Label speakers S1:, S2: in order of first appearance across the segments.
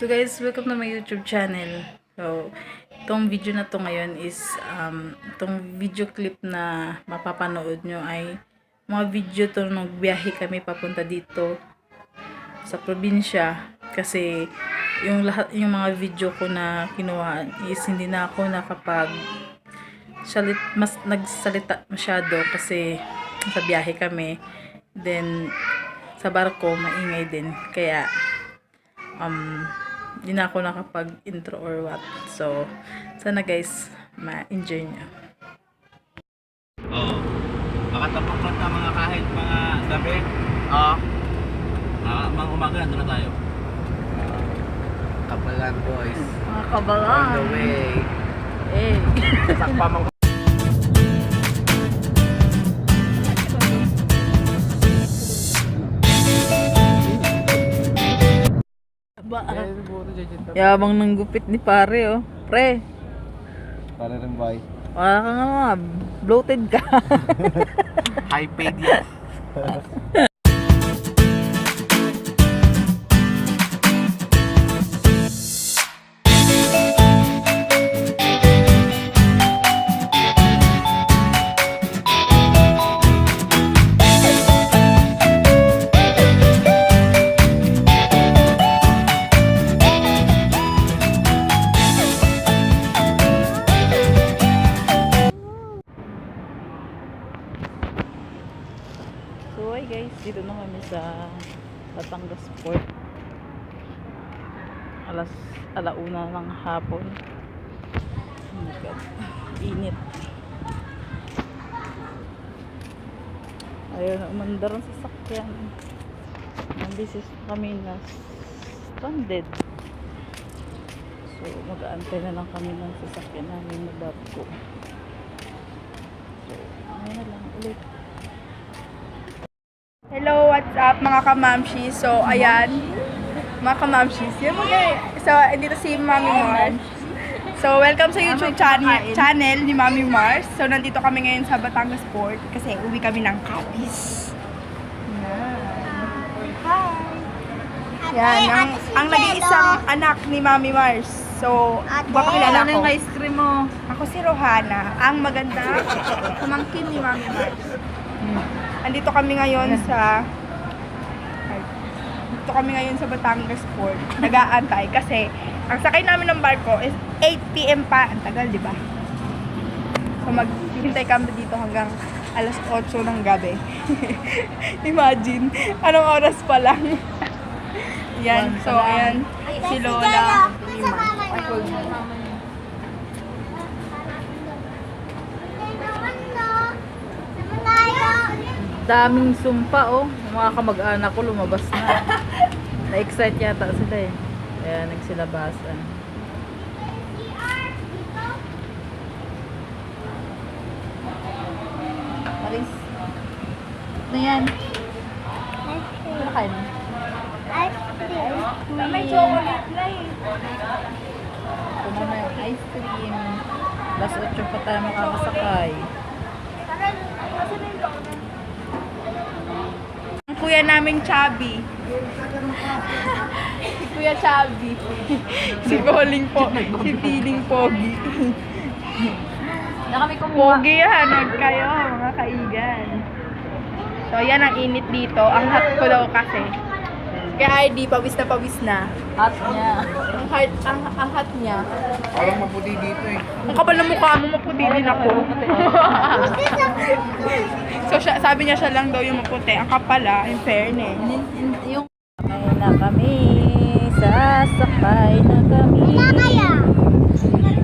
S1: So guys, welcome to my YouTube channel. So, itong video na to ngayon is, um, itong video clip na mapapanood nyo ay mga video to nung biyahe kami papunta dito sa probinsya. Kasi, yung lahat, yung mga video ko na kinuha is hindi na ako nakapag salit, mas nagsalita masyado kasi sa biyahe kami. Then, sa barko, maingay din. Kaya, um, hindi na ako nakapag-intro or what. So, sana guys, ma-enjoy nyo.
S2: Oo. Makatapos na mga kahit mga gabi. Oo. Ah, mga umaga nandun na tayo.
S3: Kapalan boys.
S1: Mga
S3: On the way.
S1: Eh.
S3: Sakpa mga
S1: Ba, yabang ng gupit ni pare, oh. Pre,
S3: Para rin boy.
S1: wala ka nga bloated ka.
S2: High paid yan.
S1: Alas, alauna ng hapon. Oh my God. Init. Ayun, umandar ang sasakyan. Ang bisis kami na stranded. So, mag-aantay na lang kami ng sasakyan namin na barko. So, ano na lang ulit.
S4: Hello, what's up mga kamamshi? So, ayan. Mga kamamshis. Yan guys. So, dito si Mami Mars. So, welcome sa YouTube channel, channel ni Mami Mars. So, nandito kami ngayon sa Batangas Port kasi uwi kami ng Capiz. Hi! Yan, ang, ang nag-iisang anak ni Mami Mars. So, papakilala
S1: Ano
S4: ko.
S1: yung ice cream mo?
S4: Ako si Rohana, ang maganda pamangkin ni Mami Mars. Andito kami ngayon sa Andito kami ngayon sa Batangas Port. Nag-aantay kasi ang sakay namin ng barko is 8 p.m. pa. Ang tagal, di ba? So maghihintay kami dito hanggang alas 8 ng gabi. Imagine, anong oras pa lang. yan, so ayan, si Lola.
S1: daming sumpa oh. Yung mga kamag-anak ko lumabas na. Na-excite yata sila eh. Kaya nagsilabasan. Maris. Ano yan? Ano kain mo?
S4: May chocolate na eh.
S1: Ito na yung ice cream. Last 8 pa tayo makakasakay.
S4: Ang kuya naming Chubby. si Kuya Chubby. si Boling po. si Feeling Pogi.
S1: Na kami kumuha.
S4: Pogi yan. Huwag kayo, mga kaigan. So, yan ang init dito. Ang hot ko daw kasi. Kaya ID, pawis na pawis na.
S1: Hot niya.
S4: Ang hot, ang, ang hot niya.
S3: Parang maputi dito eh.
S4: Ang kapal ng mukha mo, maputi din ako. so, siya, sabi niya siya lang daw yung maputi. Ang kapal ah, in fairness.
S1: Yung Sakay na kami. Sasakay na kami.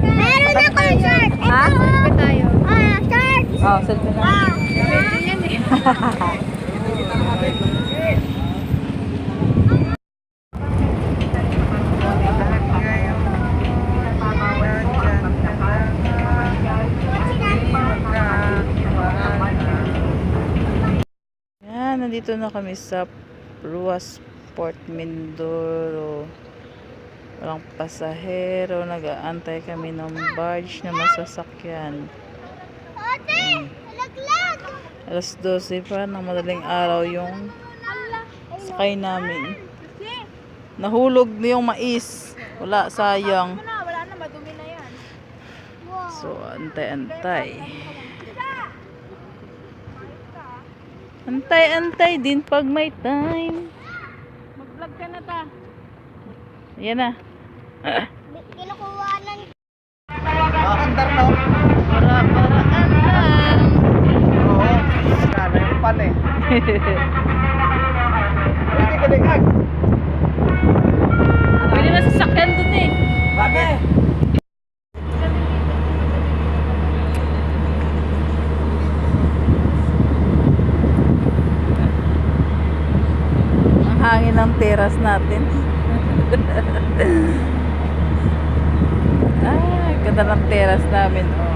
S5: Meron ako shirt.
S1: Ha?
S4: Ba tayo?
S5: Ah, shirt.
S1: Oh, selfie na.
S4: Medyo yan eh.
S1: Yan, nandito na kami sa Ruas Port Mindoro. Walang pasahero, nag-aantay kami ng barge na masasakyan.
S5: Ate, laglag.
S1: Alas 12 pa ng madaling araw yung sakay namin. Nahulog na yung mais. Wala, sayang. So, antay-antay. Antay-antay din pag may time.
S4: Mag-vlog ka na ta.
S1: Yan na.
S5: Kinukuhanan
S3: Andar no?
S1: Para-paraan lang.
S3: Oo. Kano yung pan eh. Hindi ka ligag.
S1: Pwede na sasakyan dun eh.
S3: Bakit?
S1: Ang hangin ng teras natin. ah, ganda ng teras namin. Oh.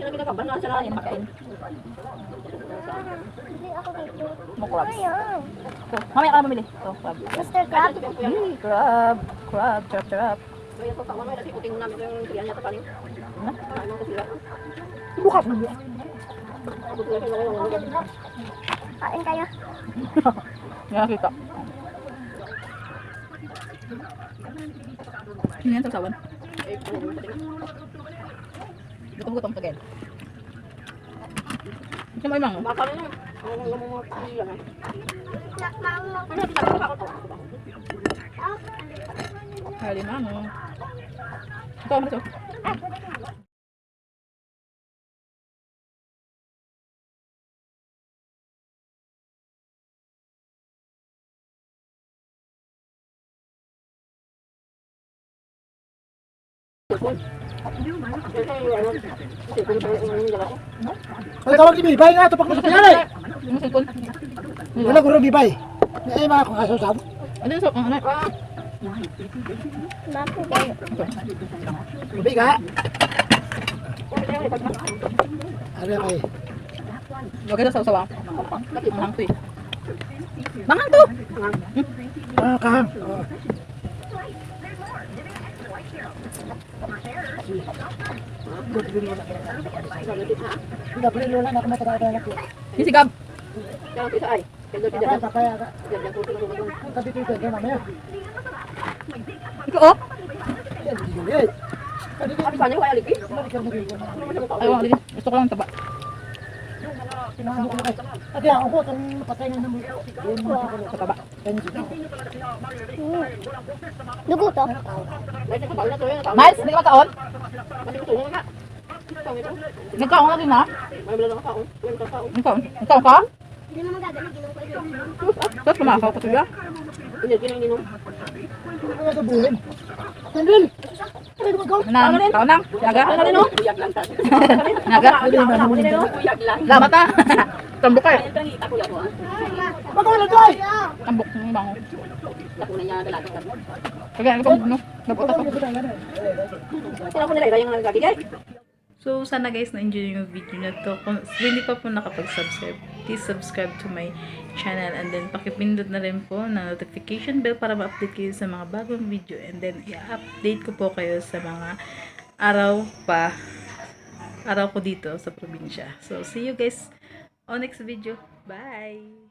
S6: kung kaso sabo.
S1: Ano yung so, ano?
S5: Bakit kayo?
S6: Bibay ka. Ano kay?
S1: Huwag ka na sa usawa. Manghang to eh. Manghang to!
S6: Ah, kahang. Oh. Hindi, pero lola na ako matatawa ko.
S7: Sisigab. Kaya ang isa ay. Kaya doon
S6: Kaya,
S7: siya.
S6: kaya,
S7: Diyan, diyan, puti na
S6: ang tabi ko ito, yan.
S7: Sabi sa kanya, kaya alipin.
S6: Balik ka na dito.
S7: Ayaw, alipin. Gusto ko lang taba.
S6: Pinahan ko na kayo. At yan, ako, itong patay nga naman. Yun,
S7: Sa taba.
S6: Ganyan siya.
S5: Dugo to.
S7: Dahil sa bawal na to yun.
S1: Miles, hindi ka makaon?
S7: Kasi gusto mo nga. Ikaw ito.
S1: Nagkaon na din ha?
S7: May wala lang kaon. Wala kang kaon.
S1: Nagkaon? Nagkaon ka?
S5: Hindi naman gagawin. Ginong ko ito.
S1: Tapos kumakaw ka tuya?
S7: Hindi, ginang-ginom.
S6: Ano nga sa buhin? Sandal! Ano naman ko?
S1: Nang, kaon nang? Naga?
S7: Ano rin, no? Buyag lang ta.
S1: Naga?
S7: Ako din, no? Buyag lang.
S1: Lamat ha? Tambok.
S7: Ito ang ita ko.
S6: Magkawala tayo!
S1: Tambok ng bango.
S7: Ako na niya dalaga.
S1: Kaya ito no? Nabuta ko.
S7: Sino ko nila yung nagagigay?
S1: So, sana guys, na-enjoy yung video na to. Kung hindi pa po nakapag-subscribe, please subscribe to my channel. And then, pakipindot na rin po ng notification bell para ma-update kayo sa mga bagong video. And then, i-update ko po kayo sa mga araw pa, araw ko dito sa probinsya. So, see you guys on next video. Bye!